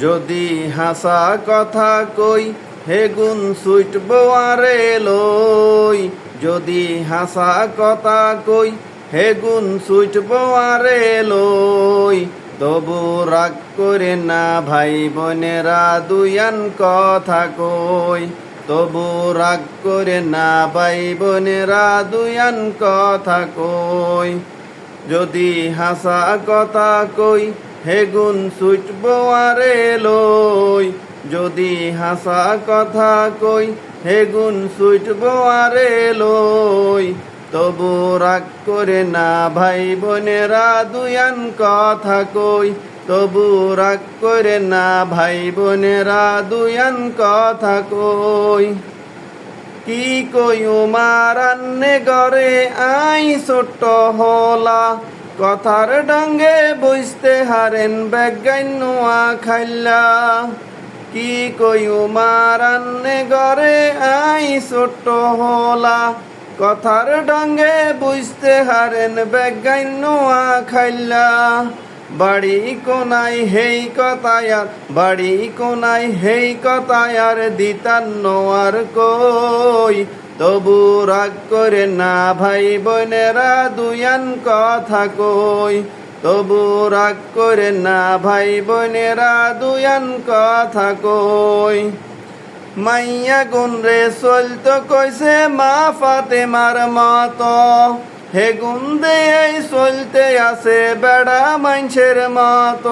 যদি হাসা কথা কই হেগুন সুইট বোয়ারে লই। যদি হাসা কথা কই হেগুন সুইট বোয়ারে লই। তবু রাগ করে না ভাই বোনেরা দুয়ান কথা কই। তবু রাগ করে না ভাই বোনেরা দুয়ান কথা কই। যদি হাসা কথা কই হেগুন সুইটব আরে লই, যদি হাসা কথা কই হেগুন সুইটব আরে লই। তবু রাগ করে না ভাই বোনেরা, দুয়ান কথা কই। তবু রাগ করে না ভাই বোনেরা, দুয়ান কথা কই। কি কইও মারান্নে গরে আই ছোট্ট হলা কথার ডাঙ্গে বুঝতে হারেন বেগাইনুয়া খাইলা কি কইও মারান্নে গরে আই ছোট্ট হলা। কথার ডাঙ্গে বুঝতে হারেন বেগাইনুয়া খাইলা বাড়ি কোনাই হেই কথায়ার, বাড়ি কোনাই হেই কথায়ার দিতান্ন আর কই। তবু রাগ করে না ভাই বোনেরা দুয়ান কথা কই। তবু রাগ করে না ভাই বোনেরা দুয়ান কথা কই। মাইয়া গুন রে চলতো কইছে মা ফাতে মার মতো। হে গুন্দে এই চলতে আছে বেড়া মাইনছের মত।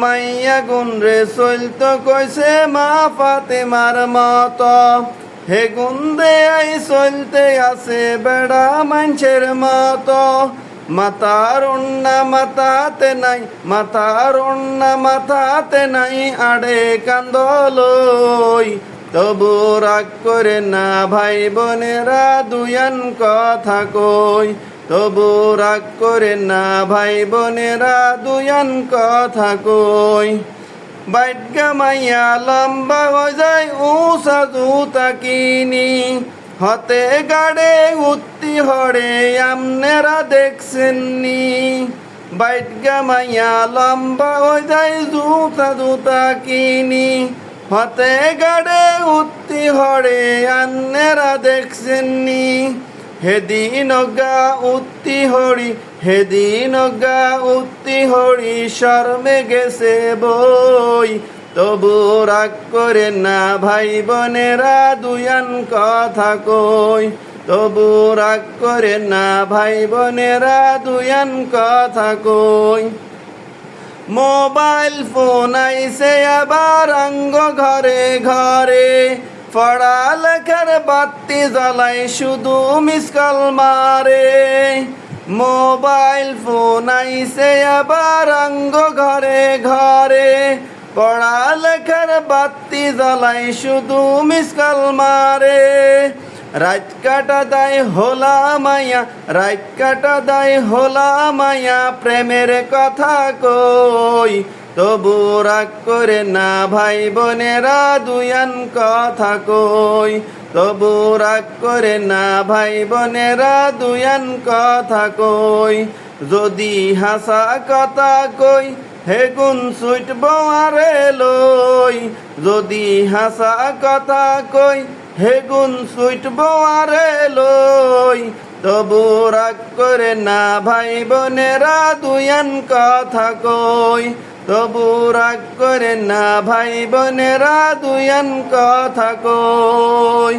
মাইয়া গুন রে চলতো কইছে মা ফাতে মার মতো। হে গুন্দে, এই চলতে আছে বেড়া মাইনছের মতো। মাতার উন্না মাতাতে নাই, মাতার উন্না মাথাতে নাই, আড়ে কান্দলই। তবু রাগ করে না ভাই বোনেরা, দুয়ান কথা কই। তবু রাগ করে না ভাই বোনেরা, দুয়ান কথা কই। বাইটগা মাইয়া লম্বা হয়ে যায় উষা জুতা কিনি। হতে গাড়ে উত্তি হরে আমনেরা দেখছেননি। বাইটগা মাইয়া লম্বা হয়ে যায় জুতা জুতা কিনি। হতে গাড়ে উত্তি হরে আন্নেরা দেখছেননি। হেদিন গা উত্তি হরি হেদিন গা উত্তি হরি শর্মে গেছে বই। তবু রাগ করে না ভাই বোনেরা দুয়ান কথা কই। তবু রাগ করে না ভাই বোনেরা দুয়ান কথা কই। মোবাইল ফোন আইসে আবার অঙ্গ ঘরে ঘরে। পড়ালেখার বাতি জ্বালাই শুধু মিসকাল মারে। মোবাইল ফোন আইসে আবার অঙ্গ ঘরে ঘরে। পড়ালেখার বাতি জ্বালাই শুধু মিসকাল মারে। রাত কাটা দায় হোলা মায়া, রাত কাটা দায় হোলা মায়া, প্রেমের কথা কই? তবু রাগ করে না ভাই বোনেরা, দুয়ান কথা কই? তবু রাগ করে না ভাই বোনেরা, দুয়ান কথা কই? যদি হাসা কথা কই হেগুন সুইট বোয়ারে লই। যদি হাসা কথা কই হেগুন সুইট বোয়ারে লই, তবু রাগ করে না ভাই বোনেরা দুয়ান কথা কই। তবু রাগ করে না ভাই বোনেরা দুয়ান কথা কই।